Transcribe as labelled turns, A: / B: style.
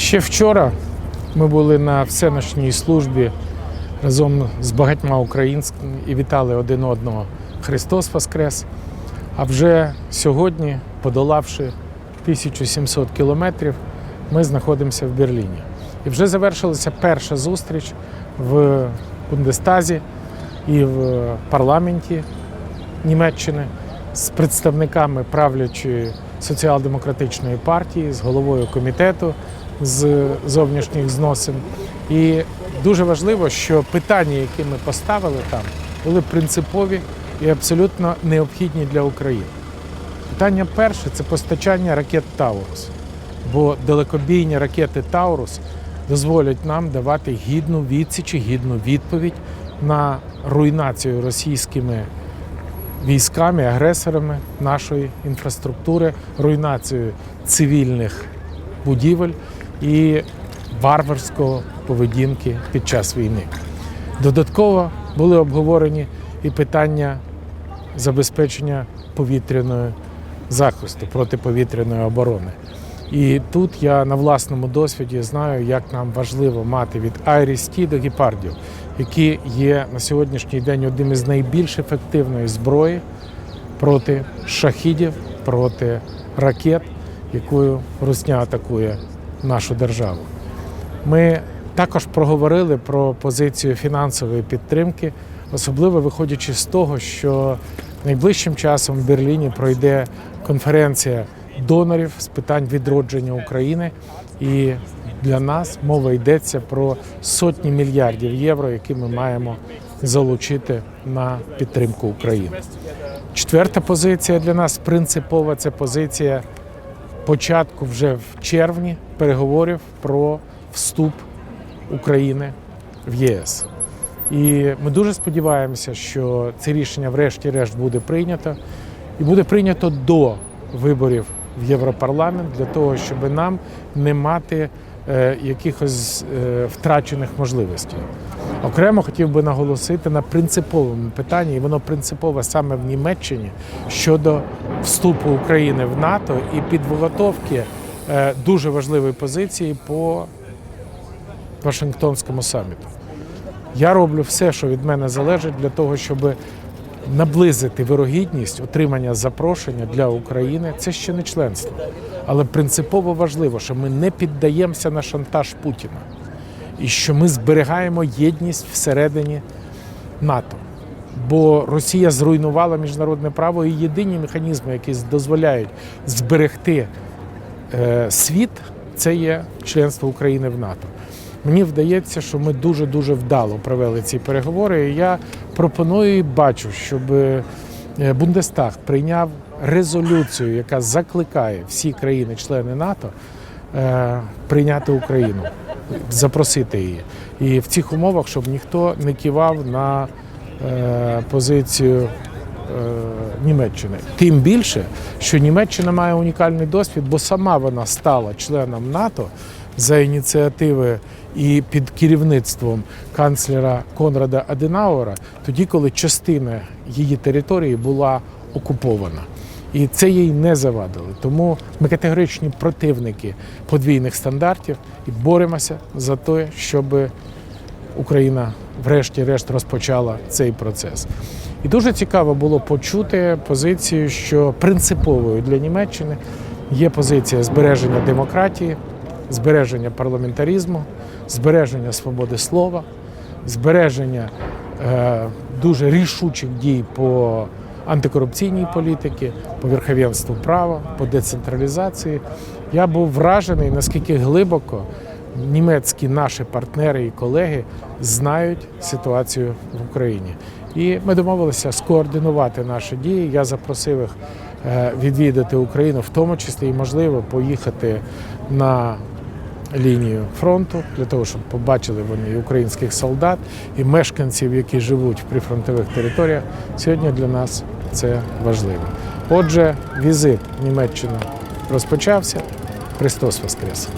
A: Ще вчора ми були на всеночній службі разом з багатьма українцями і вітали один одного Христос Воскрес. А вже сьогодні, подолавши 1700 кілометрів, ми знаходимося в Берліні. І вже завершилася перша зустріч в Бундестазі і в парламенті Німеччини з представниками правлячої соціал-демократичної партії, з головою комітету з зовнішніх зносин. І дуже важливо, що питання, які ми поставили там, були принципові і абсолютно необхідні для України. Питання перше це постачання ракет Таурус, бо далекобійні ракети Таурус дозволять нам давати гідну відсіч і гідну відповідь на руйнацію російськими військами, агресорами нашої інфраструктури, руйнацію цивільних будівель і варварського поведінки під час війни. Додатково були обговорені і питання забезпечення повітряної захисту, протиповітряної оборони. І тут я на власному досвіді знаю, як нам важливо мати від Айрісті до гепардів, які є на сьогоднішній день одним із найбільш ефективної зброї проти шахідів, проти ракет, якою Русня атакує нашу державу. Ми також проговорили про позицію фінансової підтримки, особливо виходячи з того, що найближчим часом в Берліні пройде конференція донорів з питань відродження України. І для нас мова йдеться про сотні мільярдів євро, які ми маємо залучити на підтримку України. Четверта позиція для нас принципова це позиція початку вже в червні переговорів про вступ України в ЄС. І ми дуже сподіваємося, що це рішення, врешті-решт, буде прийнято, і буде прийнято до виборів в Європарламент для того, щоб нам не мати е, якихось е, втрачених можливостей. Окремо хотів би наголосити на принциповому питанні, і воно принципове саме в Німеччині щодо вступу України в НАТО і підготовки дуже важливої позиції по Вашингтонському саміту. Я роблю все, що від мене залежить, для того, щоб наблизити вирогідність отримання запрошення для України. Це ще не членство. Але принципово важливо, що ми не піддаємося на шантаж Путіна і що ми зберігаємо єдність всередині НАТО. Бо Росія зруйнувала міжнародне право і єдині механізми, які дозволяють зберегти е, світ, це є членство України в НАТО. Мені вдається, що ми дуже дуже вдало провели ці переговори. І я пропоную і бачу, щоб е, Бундестаг прийняв резолюцію, яка закликає всі країни-члени НАТО е, прийняти Україну, запросити її. І в цих умовах, щоб ніхто не кивав на е, позицію. Е, Німеччини тим більше, що Німеччина має унікальний досвід, бо сама вона стала членом НАТО за ініціативи і під керівництвом канцлера Конрада Аденауера, тоді, коли частина її території була окупована. І це їй не завадило. Тому ми категоричні противники подвійних стандартів і боремося за те, щоб Україна врешті-решт розпочала цей процес. І дуже цікаво було почути позицію, що принциповою для Німеччини є позиція збереження демократії, збереження парламентаризму, збереження свободи слова, збереження е, дуже рішучих дій по антикорупційній політиці, по верховенству права, по децентралізації. Я був вражений, наскільки глибоко німецькі наші партнери і колеги знають ситуацію в Україні. І ми домовилися скоординувати наші дії. Я запросив їх е, відвідати Україну, в тому числі і можливо поїхати на лінію фронту для того, щоб побачили вони українських солдат, і мешканців, які живуть в прифронтових територіях. Сьогодні для нас це важливо. Отже, візит в Німеччину розпочався. Христос Воскрес!